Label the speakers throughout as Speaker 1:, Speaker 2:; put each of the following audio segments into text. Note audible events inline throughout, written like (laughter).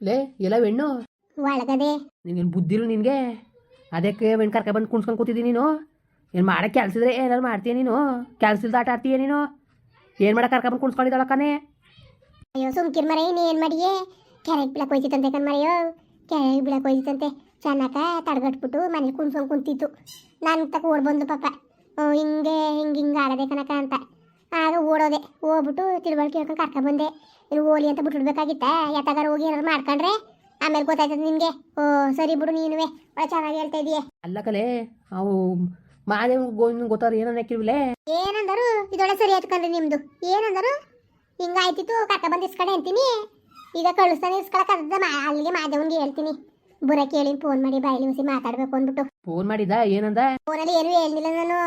Speaker 1: ಲೇ ಎಲ್ಲ ಹೆಣ್ಣು?
Speaker 2: ಒಳಗದೆ.
Speaker 1: ನಿನ್ಗೇನು ಬುದ್ಧಿರು ನಿನಗೆ? ಅದಕ್ಕೆ ಹೆಣ್ಣು ಕರ್ಕ ಬಂದು ಕುಣ್ಸ್ಕೊಂಡು ಕೂತಿದ್ದೀನಿ ನೀನು? ಏನು ಮಾಡಕ್ಕೆ ಕೆಲ್ಸಿದ್ರೆ ಏನಾರು ಏನಾದ್ರು ಮಾಡ್ತೀಯ ನೀನು? ಕೆಲಸ ಇಲ್ದ ಆಟ ಆಡ್ತೀಯ ನೀನು? ಏನು ಮಾಡೋ ಕರ್ಕ ಬಂದು ಕುಣ್ಸ್ಕೊಂಡಿದ್ದಾಳಕ್ಕನೇ
Speaker 2: ಅಯ್ಯೋ ಸುಮ್ಕಿರ್ ಮರ ಏನು ಮಾಡಿಯೇ? ಕೆರೆಗೆ ಬಿಡಕ್ ಹೋಯ್ತಿತ್ತಂತೆ ಕಣ್ಮರೆಯೋ ಕೆರೆಗೆ ಬಿಡಕ್ ಹೋಯ್ತಿತ್ತಂತೆ ಚೆನ್ನಾಕ ತಡೆಗಟ್ಬಿಟ್ಟು ಮನೇಲಿ ಕುಣ್ಸ್ಕೊಂಡು ಕುಂತಿತ್ತು. ನಾನು ತಕ ಓಡ್ ಬಂದು ಪಾಪ. ಓ ಹಿಂಗೆ ಹಿಂಗೆ ಹಿಂಗೆ ಆಡೋದೆ ಕನಕ ಅಂತ. ಆಗ ಓಡೋದೆ. ಹೋಗ್ಬಿಟ್ಟು ತಿಳುವಳಿಕೆ ಹೇಳ್ಕೊಂಡು ಕರ್ಕ ಇನ್ನು ಓಲಿ ಅಂತ ಬಿಟ್ಬಿಡ್ಬೇಕಾಗಿತ್ತ ಯಾತಾಗಾರ ಹೋಗಿ ಏನಾದ್ರು ಮಾಡ್ಕೊಂಡ್ರೆ? ಆಮೇಲೆ ಗೊತ್ತಾಯ್ತದ ನಿನ್ಗೆ ಓ ಸರಿ ಬಿಡು ನೀನುವೆ. ಒಳ್ಳೆ ಚೆನ್ನಾಗಿ ಹೇಳ್ತಾ ಇದೀಯ.
Speaker 1: ಅಲ್ಲ ಕಲೆ ಅವು ಮಾದೇವ್ ಗೊತ್ತಾರ ಏನೋ ಹಾಕಿರ್ವಿಲೆ
Speaker 2: ಏನಂದರು? ಇದೊಳ್ಳೆ ಸರಿ ಆಯ್ತು ಕಣ್ರಿ ನಿಮ್ದು. ಏನಂದರು? ಹಿಂಗಾಯ್ತಿತ್ತು ಕರ್ಕ ಬಂದು ಇಸ್ಕಡೆ ಅಂತೀನಿ. ಈಗ ಕಳಿಸ್ತಾನೆ ಇಸ್ಕೊಳಕ್ಕಾಗದ ಮಾ ಅಲ್ಲಿಗೆ ಮಾದೇವನ್ಗೆ ಹೇಳ್ತೀನಿ. ಬುರ ಕೇಳಿ ಫೋನ್ ಮಾಡಿ ಬಾಯಲ್ಲಿ ಉಸಿ ಮಾತಾಡ್ಬೇಕು ಅಂದ್ಬಿಟ್ಟು.
Speaker 1: ಫೋನ್ ಮಾಡಿದ ಏನಂದ?
Speaker 2: ಫೋನಲ್ಲಿ ಏನು ಹೇಳಿಲ್ಲ ನಾನು.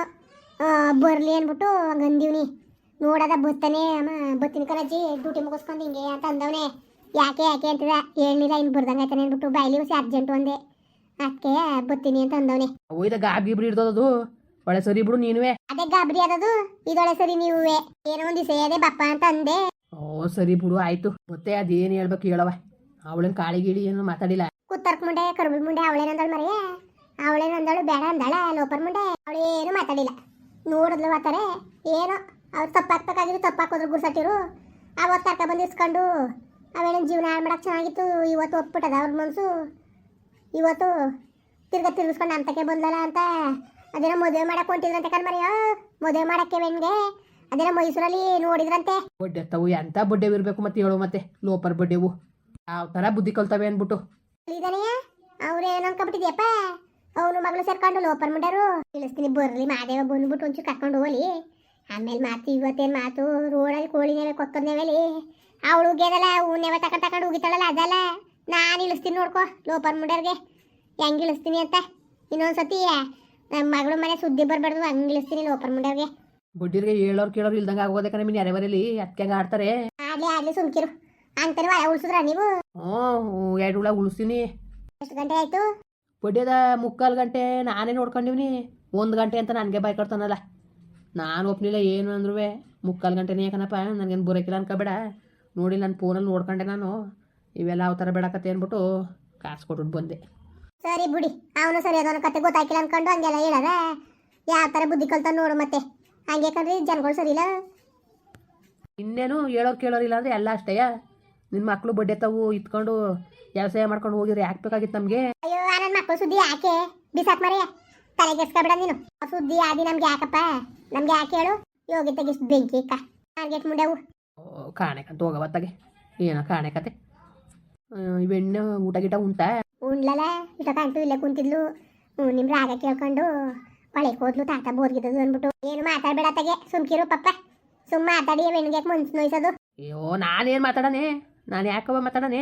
Speaker 2: ಆ, ಬರ್ಲಿ ಅಂದ್ಬಿಟ್ಟು ಹಂಗಂದೀವ್ನಿ. ನೋಡದ ಬತ್ತಾನೆ ಅಮ್ಮ ಬತ್ತಿನ ಕರಜ್ಜಿ ಡ್ಯೂಟಿ ಮುಗಿಸ್ಕೊಂಡು ಹಿಂಗೆ ಅಂತ ಅಂದವನೆ. ಯಾಕೆ ಯಾಕೆ ಅಂತಿದ ಹೇಳಿಲ್ಲ ಇನ್ನು ಬರ್ದಂಗ ಆಯ್ತಾನೆ ಅಂದ್ಬಿಟ್ಟು ಬಾಯಲ್ಲಿ ಉಸಿ ಅರ್ಜೆಂಟ್ ಅಂದೆ ಅದಕ್ಕೆ ಬತ್ತೀನಿ ಅಂತ ಅಂದವನೆ.
Speaker 1: ಒಯ್ದ ಗಾಬ್ ಬಿಡಿ ಇರ್ತದದು. ಒಳ್ಳೆ ಸರಿ ಬಿಡು ನೀನುವೆ.
Speaker 2: ಅದೇ ಗಾಬರಿ ಆದದು ಇದೊಳೆ ಸರಿ ನೀವುವೆ. ಏನೋ ಒಂದು ದಿವಸ ಅದೇ ಬಪ್ಪ ಅಂತ ಅಂದೆ.
Speaker 1: ಓ ಸರಿ ಬಿಡು ಆಯ್ತು. ಮತ್ತೆ ಅದೇನು ಹೇಳ್ಬೇಕು ಹೇಳವ ಅವಳನ್ ಕಾಳಿ ಗೀಳಿ ಏನು ಮಾತಾಡಿಲ್ಲ.
Speaker 2: ಕುತ್ತರ್ಕ ಮುಂಡೆ ಕರ್ಬಲ್ ಮುಂಡೆ ಅವಳೇನಂದಳು ಮರೆಯ ಅವಳೇನಂದಳು ಬೇಡ ಅಂದಳ ಲೋಪರ್ ಮುಂಡೆ? ಅವಳೇನು ಮಾತಾಡಿಲ್ಲ. ನೋಡಿದ್ಲು ಮಾತಾರೆ ಏನೋ ಅವ್ರು ತಪ್ಪಾಕ್ಬೇಕಾಗಿದ್ರು ತಪ್ಪಾಕೋದ್ರು ಗುರ್ಸಟ್ಟಿರು ಅವತ್ತು ಕರ್ಕ ಬಂದು ಇಸ್ಕೊಂಡು ಅವೇನೋ ಜೀವನ ಹಾಳು ಮಾಡಕ್ಕೆ ಚೆನ್ನಾಗಿತ್ತು ಇವತ್ತು ಒಪ್ಬಿಟ್ಟದ ಅವ್ರ ಮನಸ್ಸು ಇವತ್ತು ತಿರ್ಗ ತಿರ್ಗಿಸ್ಕೊಂಡು ಅಂತಕ್ಕೆ ಬಂದಲ್ಲ ಅಂತ ಅದೇನೋ ಮದುವೆ ಮಾಡಕ್ಕೆ ಹೊಂಟಿದ್ರಂತೆ ಕಣ್ಮರಿಯ ಮದುವೆ ಮಾಡಕ್ಕೆ ಬೆನ್ಗೆ ಅದೇನ ಮೈಸೂರಲ್ಲಿ ನೋಡಿದ್ರಂತೆ.
Speaker 1: ಬಡ್ಡೆ ತಾವು ಎಂಥ ಬಡ್ಡೆ ಇರಬೇಕು ಮತ್ತೆ ಹೇಳು ಮತ್ತೆ ಲೋಪರ್ ಬಡ್ಡೆವು. ಯಾವ ಥರ ಬುದ್ಧಿ ಕಲ್ತವೆ ಅಂದ್ಬಿಟ್ಟು.
Speaker 2: ಇದಾನೆಯ ಅವ್ರು ಏನು ಅನ್ಕೊಂಬಿಟ್ಟಿದ್ಯಪ್ಪ. ಅವನು ಮಗಳು ಸೇರ್ಕೊಂಡು ಲೋಪರ್ ಮುಂಡರು. ತಿಳಿಸ್ತೀನಿ ಬರ್ಲಿ ಮಾದೇವ ಬಂದ್ಬಿಟ್ಟು ಒಂಚೂರು ಕರ್ಕೊಂಡು ಹೋಗ್ಲಿ. ಆಮೇಲೆ ಮಾತು ಇವತ್ತೇನು ಮಾತು ರೋಡಲ್ಲಿ ಕೋಳಿ ಕೋಳಿನೇವೆ ಆ ಅವಳು ಗೆದಲ್ಲ ಹೂನೇವೆ ತಕೊಂಡು ತಕೊಂಡು ಉಗಿತಾಳಲ್ಲ ಅದಲ್ಲ. ನಾನು ಇಳಿಸ್ತೀನಿ ನೋಡ್ಕೊ ಲೋಪರ್ ಮುಂಡರ್ಗೆ. ಹೆಂಗೆ ಇಳಿಸ್ತೀನಿ ಅಂತ. ಇನ್ನೊಂದ್ಸತಿ ನಮ್ಮ ಮಗಳು ಮನೆ ಸುದ್ದಿ ಬರಬಾರ್ದು ಹಂಗೆ ಇಳಿಸ್ತೀನಿ ಲೋಪರ್ ಮುಂಡರ್ಗೆ.
Speaker 1: ಬುಡ್ಡಿರ್ಗೆ ಹೇಳೋರು ಕೇಳೋರು ಇಲ್ದಂಗೆ ಆಗೋದಕ್ಕೆ ಕಣ ಮೀನು ಅದಕ್ಕೆ ಹಂಗೆ ಆಡ್ತಾರೆ.
Speaker 2: ಆಗಲಿ ಆಗಲಿ ಸುಮ್ಕಿರು. ಅಂತಾನೆ ಒಳ ಉಳಿಸಿದ್ರ ನೀವು?
Speaker 1: ಹ್ಞೂ ಎರಡು ಹುಳ ಉಳಿಸ್ತೀನಿ.
Speaker 2: ಎಷ್ಟು ಗಂಟೆ ಆಯಿತು?
Speaker 1: ಬಡ್ಡಿದ ಮುಕ್ಕಾಲು ಗಂಟೆ ನಾನೇ ನೋಡ್ಕೊಂಡಿವ್ನಿ. ಒಂದು ಗಂಟೆ ಅಂತ ನನಗೆ ಬಾಯ್ಕೊಡ್ತಾನಲ್ಲ. ನಾನು ಒಪ್ನಿಲ್ಲ ಏನು ಅಂದ್ರೂ ಮುಕ್ಕಾಲು ಗಂಟೆನೇ ಯಾಕನಪ್ಪ ನನಗೇನು ಬರೋಕಿಲ್ಲ ಅನ್ಕೋಬೇಡ. ನೋಡಿ ನನ್ನ ಫೋನಲ್ಲಿ ನೋಡ್ಕೊಂಡೆ ನಾನು. ಇವೆಲ್ಲ ಯಾವ ಥರ ಬೇಡಕತ್ತೆ ಅಂದ್ಬಿಟ್ಟು ಕಾಸು ಕೊಟ್ಬಿಟ್ಟು ಬಂದೆ.
Speaker 2: ಸರಿ ಬಿಡಿ. ಅವನು ಸರಿ ಅದನ್ನ ಕತೆ ಗೊತ್ತಾಕಿಲ್ಲ ಅನ್ಕೊಂಡು ಹಂಗೆಲ್ಲ ಹೇಳದ. ಯಾವ ಥರ ಬುದ್ಧಿ ಕಲ್ತ ನೋಡು ಮತ್ತೆ. ಹಂಗೆ ಯಾಕಂದ್ರೆ ಜನಗಳು ಸರಿ ಇಲ್ಲ.
Speaker 1: ಇನ್ನೇನು ಹೇಳೋರು ಕೇಳೋರು ಇಲ್ಲ ಅಂದರೆ ಎಲ್ಲ ಅಷ್ಟೇ ನಿನ್ನ ಮಕ್ಕಳು ಬಡ್ಡೆ ತಾವು ಇತ್ಕೊಂಡು ವ್ಯವಸಾಯ ಮಾಡ್ಕೊಂಡು ಹೋಗಿದ್ರೆ ಯಾಕೆ ಬೇಕಾಗಿತ್ತು ನಮಗೆ?
Speaker 2: ಅಯ್ಯೋ ನನ್ನ ಮಕ್ಕಳು ಸುದ್ದಿ ಯಾಕೆ? ಬಿಸಾಕ್ ಮರೆ ತಲೆಗೆಸ್ಕೊಬೇಡ ನೀನು. ಸುದ್ದಿ ಆದಿ ನಮ್ಗೆ ಯಾಕಪ್ಪ? ನಮ್ಗೆ ಯಾಕೆ ಹೇಳು? ಯೋಗಿ ತೆಗಿಸ್ ಬೆಂಕಿ ಇಕ್ಕ ಟಾರ್ಗೆಟ್ ಮುಂಡೆವು
Speaker 1: ಕಾಣೆಕಂತ ಹೋಗವತ್ತಾಗೆ ಏನೋ ಕಾಣೆಕತೆ. ಇವೆಣ್ಣೆ ಊಟ ಗಿಟ ಉಂಟಾ?
Speaker 2: ಉಣ್ಲಲ್ಲ ಇಷ್ಟ ಕಾಣ್ತು ಇಲ್ಲೇ ಕುಂತಿದ್ಲು. ನಿಮ್ಮ ರಾಗ ಕೇಳ್ಕೊಂಡು ಹೊಳೆಗೆ ಹೋದ್ಲು ತಾತ ಬೋರ್ಗಿದ್ದದು ಅಂದ್ಬಿಟ್ಟು. ಏನು ಮಾತಾಡ್ಬೇಡ ತಗೆ. ಸುಮ್ಕಿರು ಪಪ್ಪ. ಸುಮ್ಮ ಮಾತಾಡಿ ಬೆಣ್ಗೆ ಮನ್ಸು ನೋಯ್ಸೋದು.
Speaker 1: ಅಯ್ಯೋ ನಾನೇನು ಮಾತಾಡನೆ? ನಾನು ಯಾಕವ ಮಾತಾಡನೆ?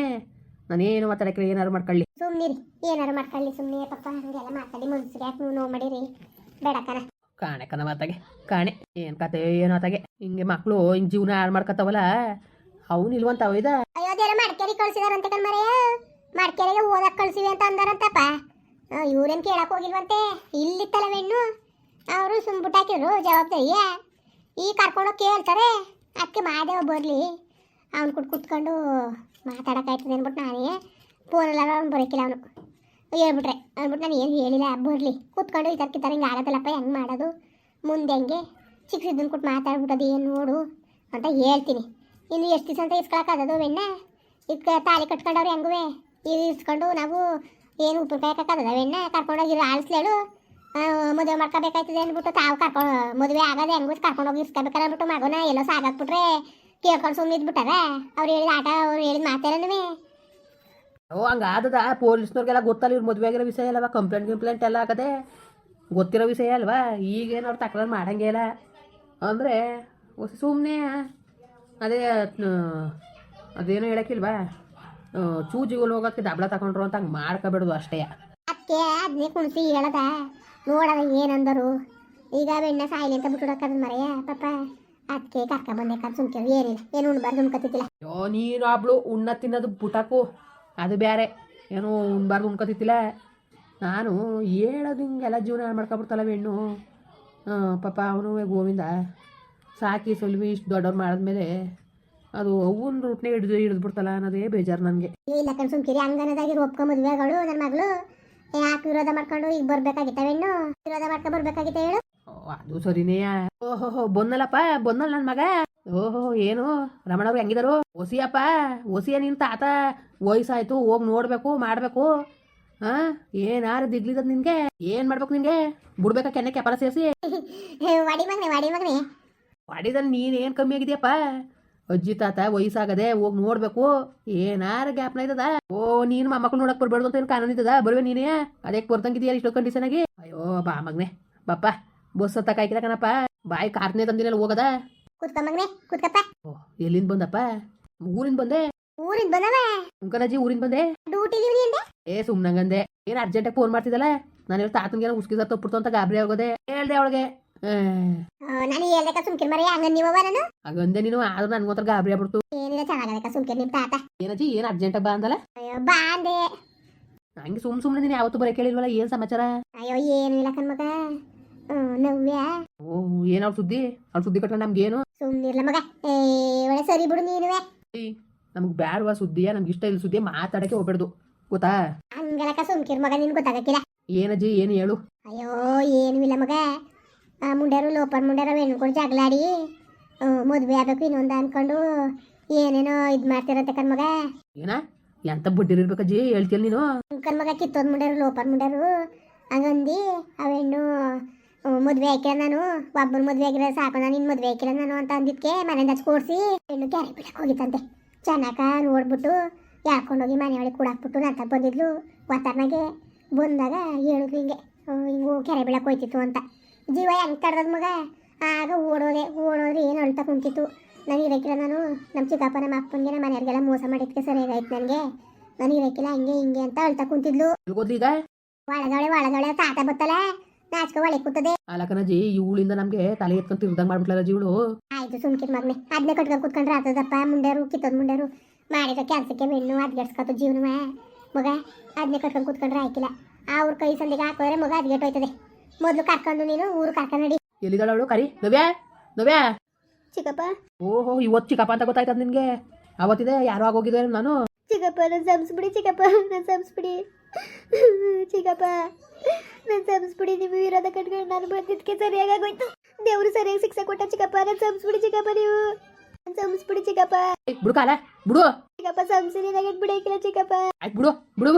Speaker 1: ನಾನೇನು ಮಾತಾಡಕ್ಕೆ ಏನಾರು ಮಾಡ್ಕೊಳ್ಳಿ.
Speaker 2: ಸುಮ್ನಿರಿ. ಏನಾರು ಮಾಡ್ಕೊಳ್ಳಿ ಸುಮ್ಮನೆ ಪಪ್ಪ ಹಂಗೆಲ್ಲ ಮಾತಾಡಿ ಮನ್ಸಿಗೆ ಯಾಕೆ ನೀವು ನೋವು ಮಾಡಿರಿ ಬೇಡ
Speaker 1: ಕಾಣೆ. ಕನ ಮಾತಾಗೆ ಕಾಣೆ. ಏನು ಕತೆ ಏನು ಮಾತಾಗೆ. ಹಿಂಗೆ ಮಕ್ಕಳು ಹಿಂಗೆ ಜೀವನ ಹಾಳು ಮಾಡ್ಕೊತಾವಲ್ಲ ಅವನು ಇಲ್ವಂತಾವ ಇದ.
Speaker 2: ಅಯ್ಯೋ ಮಡಿಕೇರಿ ಕಳ್ಸಿದಾರಂತೆ ಕಣ್ಮರೆ ಮಡಿಕೇರಿಗೆ ಓದಕ್ ಕಳ್ಸಿವಿ ಅಂತ ಅಂದಾರಂತಪ್ಪ. ಇವ್ರೇನ್ ಕೇಳಕ್ ಹೋಗಿಲ್ವಂತೆ? ಇಲ್ಲಿತ್ತಲ್ಲ ಹೆಣ್ಣು. ಅವರು ಸುಮ್ಬಿಟ್ಟು ಜವಾಬ್ದಾರಿಯ. ಜವಾಬ್ದಾರಿ ಈ ಕರ್ಕೊಂಡೋಗಿ ಕೇಳ್ತಾರೆ. ಅದಕ್ಕೆ ಮಾದೇವ ಬರಲಿ. ಅವ್ನು ಕೂಡ ಕುತ್ಕೊಂಡು ಮಾತಾಡೋಕ್ಕಾಯ್ತದೆ ಅಂದ್ಬಿಟ್ಟು ನಾನೇ ಫೋನೆಲ್ಲ ಅವ್ನು ಬರೋಕ್ಕಿಲ್ಲ ಅವನು. ಹೇಳ್ಬಿಟ್ರೆ, ಅಂದ್ಬಿಟ್ಟು ನಾನು ಏನು ಹೇಳಿಲ್ಲ ಬರಲಿ ಕೂತ್ಕೊಂಡು ಈ ತರ್ಕಿತಾರೆ ಹಿಂಗೆ ಆಗೋದಿಲ್ಲಪ್ಪ, ಹೆಂಗೆ ಮಾಡೋದು? ಮುಂದೆ ಹೆಂಗೆ? ಚಿಕ್ಕಸಿದ್ದನ್ನು ಕೊಟ್ಟು ಮಾತಾಡ್ಬಿಟ್ಟದು ಏನು ನೋಡು ಅಂತ ಹೇಳ್ತೀನಿ. ಇನ್ನು ಎಷ್ಟು ದಿವಸ ಅಂತ ಇಸ್ಕೊಳಕ್ಕಾಗದು ಬೆಣ್ಣೆ? ಇದಕ್ಕೆ ತಾಳಿ ಕಟ್ಕೊಂಡವ್ರು ಹೆಂಗುವೆ? ಇದು ಇಸ್ಕೊಂಡು ನಾವು ಏನು ಉಪ್ಪಿನಕಾಯಿ ಬೆಣ್ಣ? ಕರ್ಕೊಂಡೋಗಿ ಆಳಿಸ್ಲೇಳು. ಮದುವೆ ಮಾಡ್ಕೋಬೇಕಾಯ್ತದೆ ಅಂದ್ಬಿಟ್ಟು ತಾವು ಕರ್ಕೊಂಡು ಮದುವೆ ಆಗೋದು ಹೆಂಗೂ ಕರ್ಕೊಂಡೋಗಿ ಇಸ್ಕೋಬೇಕಾರೆ ಅಂದ್ಬಿಟ್ಟು ಮಗನ ಎಲ್ಲೋ ಸಾಗಾಕ್ಬಿಟ್ರೆ ಕೇಳ್ಕೊಂಡು ಸುಮ್ಮನೆ ಇದ್ಬಿಟ್ಟಾರ ಅವ್ರು ಹೇಳಿದ ಆಟ ಅವ್ರು ಹೇಳಿದ ಮಾತೇನವೇ
Speaker 1: ಓ ಹಂಗಾದದ ಪೊಲೀಸ್ನವ್ರಿಗೆಲ್ಲ ಗೊತ್ತಲ್ಲ ಇವ್ರು ಮದುವೆ ಆಗಿರೋ ವಿಷಯ ಅಲ್ವಾ? ಕಂಪ್ಲೇಂಟ್ ಕಂಪ್ಲೇಂಟ್ ಎಲ್ಲ ಆಗದೆ? ಗೊತ್ತಿರೋ ವಿಷಯ ಅಲ್ವಾ? ಈಗೇನು ಅವ್ರು ತಕರಾರು ಮಾಡಂಗೇ ಇಲ್ಲ. ಅಂದರೆ ಸುಮ್ಮನೆ ಅದೇ ಅದೇನೋ ಹೇಳಕ್ಕಿಲ್ವಾ? ಚೂಜಿಗಳು ಹೋಗೋಕ್ಕೆ ದಬ್ಳ ತಗೊಂಡ್ರು ಅಂತ ಹಂಗೆ ಮಾಡ್ಕೋಬೇಡ್ದು ಅಷ್ಟೇ.
Speaker 2: ಅದಕ್ಕೆ ಅದನ್ನೇ ಕುಣಿಸಿ ಹೇಳದ. ನೋಡದ ಏನಂದರು. ಈಗ ಬೆಣ್ಣ ಸಾಯಿಲಿ ಅಂತ ಬಿಟ್ಟು ಮರೆಯ ಪಾಪ? ಅದಕ್ಕೆ ಕರ್ಕ ಬಂದೆ ಕರ್ ಸುಮ್ಕೆ ಏನಿಲ್ಲ ಏನು ಉಣ್ಬಾರ್ದು ಉಣ್ಕತ್ತಿದ್ದಿಲ್ಲ
Speaker 1: ಯೋ ನೀನು ಆಬ್ಳು ಉಣ್ಣ ತಿನ್ನೋದು ಪುಟಕು ಅದು ಬೇರೆ ಏನು ಉಣ್ಬಾರ್ದು ಉಣ್ಕೊತಿತ್ತಿಲ್ಲ ನಾನು ಹೇಳೋದು ಹಿಂಗೆಲ್ಲ ಜೀವನ ಮಾಡ್ಕೊಬಿಡ್ತಲ್ಲ ಹೆಣ್ಣು. ಪಾಪ ಅವನು ಗೋವಿಂದ ಸಾಕಿ ಸೊಲ್ವಿ ಇಷ್ಟು ದೊಡ್ಡವ್ರು ಮಾಡಿದ್ಮೇಲೆ ಅದು ಅವ್ವನ ರೂಟ್ನೇ ಹಿಡಿದು ಹಿಡಿದ್ಬಿಡ್ತಲ್ಲ ಅನ್ನೋದೇ ಬೇಜಾರು ನನಗೆ.
Speaker 2: ಇಲ್ಲ ಕಣ್ ಸುಮ್ಕಿರಿ ಹಂಗನದಾಗಿರೋ ಒಪ್ಕೊ ಮದುವೆಗಳು ನನ್ನ ಮಗಳು. ಯಾಕೆ ವಿರೋಧ ಮಾಡ್ಕೊಂಡು ಈಗ ಬರ್ಬೇಕಾಗಿತ್ತ ಹೆಣ್ಣು? ವಿರೋಧ ಮಾಡ್ಕೊಂಡು ಬರ್ಬೇಕಾಗಿತ್ತ ಹೇಳು?
Speaker 1: ಅದು ಸರಿನೇ. ಓಹೋ ಬಂದಲ್ಲಪ್ಪ ಬಂದಲ್ಲ ನನ್ನ ಮಗ. ಓಹೋ ಏನು? ರಮಣವ್ರು ಹೆಂಗಿದಾರು? ಒಸಿಯಪ್ಪ ಒಸಿಯ ನಿನ್ ತಾತ. ವಯಸ್ಸಾಯ್ತು ಹೋಗಿ ನೋಡ್ಬೇಕು ಮಾಡ್ಬೇಕು. ಹಾ ಏನಾರ ದಿಗ್ಲಿದ ನಿನ್ಗೆ? ಏನ್ ಮಾಡ್ಬೇಕು ನಿನ್ಗೆ? ಬಿಡ್ಬೇಕಾ ಕೆನ್ನೆ ಕೆಪಾಲ ಸೇರಿಸಿ?
Speaker 2: ವಾಡಿ ಮಗನೆ ವಾಡಿ ಮಗನೆ.
Speaker 1: ಮಾಡಿದಲ್ಲಿ ನೀನ್ ಕಮ್ಮಿ ಆಗಿದ್ಯಪ್ಪ? ಅಜ್ಜಿ ತಾತ ವಯಸ್ಸಾಗದೆ ಹೋಗಿ ನೋಡ್ಬೇಕು. ಏನಾರ ಗ್ಯಾಪ್ನ ಇದ್ದದ? ಓ ನೀನ್ ಮೊಮ್ಮಕ್ಳು ನೋಡಕ್ ಬರ್ಬೇಡ್ದು ಅಂತ ಏನು ಕಾನೂನು ಇದ್ದದ ಬರುವೆ ನೀನೇ? ಅದಕ್ಕೆ ಬರ್ದಂಗಿದ್ಯಾ ಇಷ್ಟೋ ಕಂಡೀಷನ್ ಆಗಿ? ಅಯ್ಯೋ ಬಾ ಮಗ್ನೆ. ಬಾಪ್ಪ. ಬಸ್ ಹತ್ತ ಕಾಯ್ಕಿದ ಕಣಪ್ಪ. ಬಾಯಿ ಕಾರ್ನೇ ಹೋಗದ.
Speaker 2: ಕುತ್ಕ ಮಗನೆ ಕುತ್ಕಪ್ಪ.
Speaker 1: ಓ ಎಲ್ಲಿಂದ ಬಂದಪ್ಪ? ಊರಿಂದ ಬಂದೆ.
Speaker 2: ಊರಿಂದ ಬಂದವ?
Speaker 1: ಉಂಕನಜ್ಜಿ ಊರಿಂದ ಬಂದೆ.
Speaker 2: ಡ್ಯೂಟಿ ಲಿವ್ರಿ ಅಂದೆ
Speaker 1: ಏ ಸುಮ್ನಂಗಂದೆ. ಏನ್ ಅರ್ಜೆಂಟ್ ಫೋನ್ ಮಾಡ್ತಿದ್ದಲ್ಲ? ನಾನು ಇವತ್ತು ತಾತನ್ಗೆ ಉಸ್ಕಿದ ತಪ್ಪುಡ್ತು ಅಂತ ಗಾಬರಿ ಆಗೋದೆ. ಹೇಳ್ದೆ ಅವಳಿಗೆ.
Speaker 2: ನಾನು ಹೇಳ್ದಕ್ಕ ಸುಮ್ಕಿರ್ ಮರಿ ಹಂಗ ನೀವವ ನಾನು?
Speaker 1: ಹಂಗಂದೆ ನೀನು ಆದ್ರೂ ನನ್ಗೋತ್ರ ಗಾಬರಿ ಆಗ್ಬಿಡ್ತು.
Speaker 2: ಏನಿಲ್ಲ ಚೆನ್ನಾಗದಕ್ಕ ಸುಮ್ಕಿರ್ ನಿಮ್ ತಾತ.
Speaker 1: ಏನಜ್ಜಿ ಏನ್ ಅರ್ಜೆಂಟ್ ಬಾ ಅಂದಲ್ಲ?
Speaker 2: ಅಯ್ಯೋ
Speaker 1: ಹಂಗೆ ಸುಮ್ ಸುಮ್ನೆ ನೀನು ಯಾವತ್ತು ಬರೀ ಕೇಳಿಲ್ವಲ್ಲ ಏನ್ ಸಮಾಚಾರ?
Speaker 2: ಅಯ್ಯೋ ಏನು ಇಲ್ಲ ಕಣ್ಮಗ ನವ್ಯ?
Speaker 1: ಓ ಏನ್ ಅವ್ಳ ಸುದ್ದಿ? ಅವ್ಳ ಸುದ್ದಿ ಕಟ್ಟ ನಮ್ಗೇನು?
Speaker 2: ಸುಮ್ನಿರ್ಲ ಮಗ. ಏ ಒಳ್ಳೆ ಸರಿ ಬಿಡು ನೀನುವೆ.
Speaker 1: ನಮ್ಗೆ ಬ್ಯಾಡವಾ ಸುದ್ದಿಯ? ನಮ್ಗೆ ಇಷ್ಟ ಇಲ್ಲ ಸುದ್ದಿ ಮಾತಾಡಕ್ಕೆ ಹೋಗ್ಬೇಡ್ದು. ಗೊತ್ತಾ?
Speaker 2: ಹಂಗಲಕ್ಕ ಸುಮ್ಕಿರ್ ಮಗ ನಿನ್ ಗೊತ್ತಾಗಕ್ಕಿಲ್ಲ.
Speaker 1: ಏನಜ್ಜಿ ಏನು ಹೇಳು?
Speaker 2: ಅಯ್ಯೋ ಏನು ಇಲ್ಲ ಮಗ. ಆ ಮುಂಡ್ಯಾರು ಲೋಪರ್ ಮುಂಡ್ಯಾರ ಹೆಣ್ಕೊಂಡು ಜಗಳಾಡಿ ಮದುವೆ ಆಗ್ಬೇಕು ಇನ್ನೊಂದು ಅನ್ಕೊಂಡು ಏನೇನೋ ಇದು ಮಾಡ್ತಿರತ್ತೆ ಕಣ್ಮಗ
Speaker 1: ಏನ? ಎಂತ ಬಡ್ಡಿರಿರ್ಬೇಕಜ್ಜಿ ಹೇಳ್ತಿಯಲ್ಲ ನೀನು?
Speaker 2: ಕಣ್ಮಗ ಕಿತ್ತೋದ್ ಮುಂಡ್ಯಾರು ಲೋಪರ್ ಮುಂಡ್ಯಾರು ಹಂಗಂದು ಅವೆಣ್ಣು ಮದುವೆ ಹಾಕಿಲ್ಲ ನಾನು. ಒಬ್ಬನ ಮದುವೆ ಆಗಿರೋ ಸಾಕು ನಾನು ಇನ್ನು ಮದುವೆ ಹಾಕಿಲ್ಲ ನಾನು ಅಂತ ಅಂದಿದ್ಕೆ ಮನೆಯಿಂದ ಕೂಡಿಸಿ. ಹೆಣ್ಣು ಕ್ಯಾರೆ ಬಿಡಕ್ಕೆ ಹೋಗಿತ್ತಂತೆ. ಚೆನ್ನಾಗ ನೋಡ್ಬಿಟ್ಟು ಯಾಕೊಂಡೋಗಿ ಮನೆಯೊಳಗೆ ಕೂಡಾಕ್ಬಿಟ್ಟು ನಂತ ಬಂದಿದ್ಲು. ವಾತಾವರಣಗೆ ಬಂದಾಗ ಹೇಳಿದ್ರು ಹಿಂಗೆ ಹಿಂಗೆ ಕೆರೆ ಬೀಳಕ್ಕೆ ಹೋಯ್ತಿತ್ತು ಅಂತ. ಜೀವ ಹೆಂಗ್ ತಡ್ದದ ಮಗ? ಆಗ ಓಡೋದೆ ಓಡೋದ್ರೆ ಏನು ಅಳ್ತಾ ಕುಂತಿತ್ತು. ನಾನು ಇರಕ್ಕಿಲ್ಲ ನಾನು. ನಮ್ಮ ಚಿಕ್ಕಪ್ಪ ನಮ್ಮ ಅಪ್ಪನಿಗೆ ನಮ್ಮ ಮನೆಯವ್ರಿಗೆಲ್ಲ ಮೋಸ ಮಾಡಿದ್ಕೆ ಸರಿಯಾಗಾಯ್ತು ನನಗೆ. ನಾನು ಇರಕ್ಕಿಲ್ಲ ಹಂಗೆ ಹಿಂಗೆ ಅಂತ ಅಳ್ತಾ ಕುಂತಿದ್ಲು. ಒಳಗಡೆ ಒಳಗಡೆ ತಾತ ಬತ್ತಲ್ಲ ನಾಚ್ಕ ಒಳೆ ಕೂತದೆ
Speaker 1: ಅಲಕನಜ್ಜಿ ಇವಳಿಂದ ನಮ್ಗೆ ತಲೆ ಎತ್ಕೊಂಡ್ ತಿರ್ದಂಗ್ ಮಾಡ್ಬಿಟ್ಲಲ್ಲ ಜೀವಳು?
Speaker 2: ಆಯ್ತು ಸುಮ್ಕಿರ್ ಮಗ್ನೆ. ಅದನ್ನೇ ಕಟ್ಕೊಂಡ್ ಕುತ್ಕೊಂಡ್ರೆ ಆತದಪ್ಪ ಮುಂಡೇರು ಕಿತ್ತೋದ್ ಮುಂಡೇರು. ಮಾಡಿದ ಕೆಲಸಕ್ಕೆ ಬೆಣ್ಣು ಅದ್ಗೆಡ್ಸ್ಕೊತು ಜೀವನ ಮಗ ಅದನ್ನೇ ಕಟ್ಕೊಂಡ್ ಕುತ್ಕೊಂಡ್ರೆ ಆಯ್ಕಿಲ್ಲ. ಅವ್ರ ಕೈ ಸಂದಿಗೆ ಹಾಕೋದ್ರೆ ಮಗ ಅದ್ಗೆಟ್ಟೋಯ್ತದೆ ಮೊದಲು ಕರ್ಕೊಂಡು ನೀನು ಊರು ಕರ್ಕೊಂಡು ನಡಿ.
Speaker 1: ಎಲ್ಲಿದ್ದಾಳ ಅವಳು? ಕರಿ. ನವ್ಯಾ? ನವ್ಯಾ?
Speaker 2: ಚಿಕ್ಕಪ್ಪ.
Speaker 1: ಓಹೋ ಇವತ್ತು ಚಿಕ್ಕಪ್ಪ ಅಂತ ಗೊತ್ತಾಯ್ತದ ನಿನ್ಗೆ? ಅವತ್ತಿದೆ ಯಾರು ಆಗೋಗಿದ್ದೆ ನಾನು.
Speaker 2: ಚಿಕ್ಕಪ್ಪ ನನ್ನ ಸಂಸ್ಬಿಡಿ ಚಿಕ್ಕಪ್ಪ ನನ್ನ ಸಂಸ್ಬಿಡಿ. (laughs) ಚಿಕ್ಕಪ್ಪ ನನ್ನ ಸಂಸ್ಬಿಡಿ ನೀವು ವಿರೋಧ ಕಟ್ಕೊಂಡು ನಾನು ಬಂದಿದ್ದಕ್ಕೆ ಸರಿಯಾಗೋಯ್ತು ದೇವರು ಸರಿಯಾಗಿ ಶಿಕ್ಷೆ ಕೊಟ್ಟ ಚಿಕ್ಕಪ್ಪ ನನ್ನ ಸಂಸ್ಬಿಡಿ ಚಿಕ್ಕಪ್ಪ ನೀವು. ನನ್ನ ಸಂಸ್ಬಿಡಿ ಚಿಕ್ಕಪ್ಪ.
Speaker 1: ಏ, ಬಿಡು ಕಾಲ ಬಿಡು.
Speaker 2: ಚಿಕ್ಕಪ್ಪ ಸಂಸಿನಿ ನನಗೆ ಬಿಡಕ್ಕಿಲ್ಲ ಚಿಕ್ಕಪ್ಪ.
Speaker 1: ಆಯ್ತು ಬಿಡು ಬಿಡು.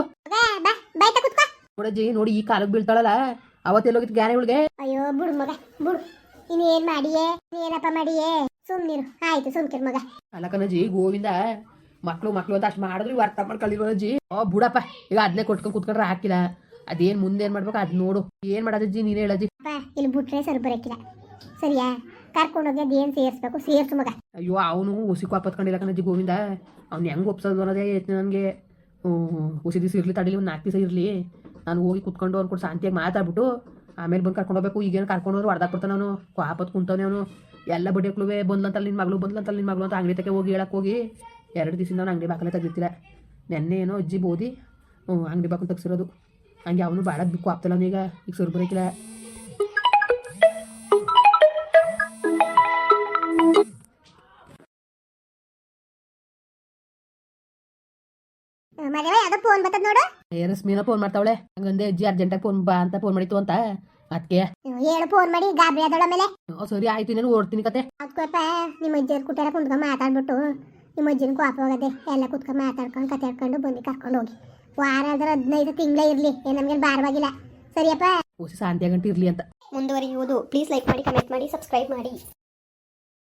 Speaker 1: ನೋಡಜ್ಜಿ ನೋಡಿ ಈ ಕಾಲಕ್ಕೆ ಬೀಳ್ತಾಳಲ್ಲ ಅವತ್ತೆಲ್ಲೋಗಿತ್ತು ಗ್ಯಾರೆ ಇವಳಿಗೆ
Speaker 2: ಅಯ್ಯೋ ಬುಡು ಮಗ ಬುಡು. ಇನ್ನೇನ್ ಮಾಡಿಯೇ ಏನಪ್ಪ ಮಾಡಿಯೇ? ಸುಮ್ನಿರು ಆಯ್ತು ಸುಮ್ಕಿರ್ ಮಗ.
Speaker 1: ಅಲಕನಜ್ಜಿ ಗೋವಿಂದ ಮಕ್ಳು ಮಕ್ಳು ಅಂತ ಅಷ್ಟು ಮಾಡಿದ್ರು ಇವ್ ಅರ್ಥ ಮಾಡ್ಕೊಳ್ಳಿಲ್ವಜ್ಜಿ ಓ ಬುಡಪ್ಪ ಈಗ ಅದನ್ನೇ ಕೊಟ್ಕೊಂಡು ಕುತ್ಕೊಂಡ್ರೆ ಹಾಕಿಲ್ಲ. ಅದೇನ್ ಮುಂದೆ ಏನ್ ಮಾಡ್ಬೇಕು ಅದ್ ನೋಡು. ಏನ್ ಮಾಡೋದಜ್ಜಿ ನೀನೇ ಹೇಳಜ್ಜಿ
Speaker 2: ಇಲ್ಲಿ ಬಿಟ್ರೆ ಸರಿ ಬರಕ್ಕಿಲ್ಲ. ಸರಿಯಾ? ಕರ್ಕೊಂಡೋಗಿ ಏನು ಸೇರಿಸ್ಬೇಕು? ಸೇರ್ಸು ಮಗ.
Speaker 1: ಅಯ್ಯೋ ಅವನು ಹುಸಿ ಕಾಪತ್ಕೊಂಡಿಲ್ಲ ಕಣಜ್ಜಿ ಗೋವಿಂದ. ಅವ್ನು ಹೆಂಗ್ ಒಪ್ಸೋದು ಅನ್ನೋದೇ ಐತೆ ನನಗೆ. ಹುಸಿ ದಿವಸ ಇರ್ಲಿ ತಡಿಲಿ ಒಂದು ನಾಲ್ಕು ದಿವಸ ಇರಲಿ. ನಾನು ಹೋಗಿ ಕುತ್ಕೊಂಡು ಅವ್ನು ಕೂಡ ಶಾಂತಿಯಾಗಿ ಮಾತಾಡ್ಬಿಟ್ಟು ಆಮೇಲೆ ಬಂದು ಕರ್ಕೊಂಡು ಹೋಗ್ಬೇಕು. ಈಗೇನು ಅರ್ಧ ಕೊಡ್ತಾನ ಅವನು. ಕಾಪತ್ ಕುಂತವನೇ ಅವನು. ಎಲ್ಲ ಬಡಿಯಕ್ಳುವೆ ಬಂದ್ಲಂತಲ್ಲ ನಿನ್ನ ಮಗಳು ಬಂದ್ಲಂತಲ್ಲ ನಿನ್ನ ಮಗಳು ಅಂತ ಅಂಗಡಿ ತಕ್ಕೆ ಹೋಗಿ ಹೇಳಕ್ಕೆ ಹೋಗಿ. ಎರಡು ದಿವಸದಿಂದ ಅವನು ಅಂಗಡಿ ಬಾಕಲೇ ತೆಗಿತಿಲ್ಲ. ನೆನ್ನೆ ಏನೋ ಅಜ್ಜಿ ಬೋದಿ ಅಂಗಡಿ ಬಾಕಲು ತೆಗ್ಸಿರೋದು. ಹಂಗೆ ಅವನು ಭಾಳ ಬಿಕ್ಕು ಆಗ್ತಲ್ಲ ಅವನೀಗ ಈಗ ಸುರು ಬರೋಕಿಲ್ಲ.
Speaker 2: ಫೋನ್ ಬರ್ತದ ನೋಡು.
Speaker 1: ಏ ರಶ್ಮಿನ ಫೋನ್ ಮಾಡ್ತಾವಳೆ. ಹಂಗಂದೆ ಅಜ್ಜಿ ಅರ್ಜೆಂಟಾಗಿ ಫೋನ್ ಬಾ ಅಂತ ಫೋನ್ ಮಾಡಿತ್ತು ಅಂತ. ಅದಕ್ಕೆ
Speaker 2: ಹೇಳು ಫೋನ್ ಮಾಡಿ ಗಾಬರಿ ಆದಳ ಮೇಲೆ
Speaker 1: ಸರಿ ಆಯ್ತು ನಾನು ಓಡ್ತೀನಿ ಕತೆ.
Speaker 2: ಅದ್ಕೋಪ ನಿಮ್ಮ ಅಜ್ಜಿಯರ್ ಕುಟ್ಟಾರ ಕುಂತ್ಕೊಂಡು ಮಾತಾಡ್ಬಿಟ್ಟು. ನಿಮ್ಮ ಅಜ್ಜನ ಕೋಪ ಹೋಗದೆ ಎಲ್ಲ ಕುತ್ಕೊಂಡು ಮಾತಾಡ್ಕೊಂಡು ಕತೆ ಹೇಳ್ಕೊಂಡು ಬಂದು ಕರ್ಕೊಂಡು ಹೋಗಿ. ವಾರ ಆದ್ರೆ ಹದಿನೈದು ತಿಂಗಳೇ ಇರಲಿ ಏನು ನಮಗೆ ಭಾರವಾಗಿಲ್ಲ. ಸರಿಯಪ್ಪ?
Speaker 1: ಹೊಸ ಶಾಂತಿಯಾಗಂಟು ಇರಲಿ ಅಂತ.
Speaker 2: ಮುಂದುವರಿಯುವುದು. ಪ್ಲೀಸ್ ಲೈಕ್ ಮಾಡಿ ಕಮೆಂಟ್ ಮಾಡಿ ಸಬ್ಸ್ಕ್ರೈಬ್ ಮಾಡಿ.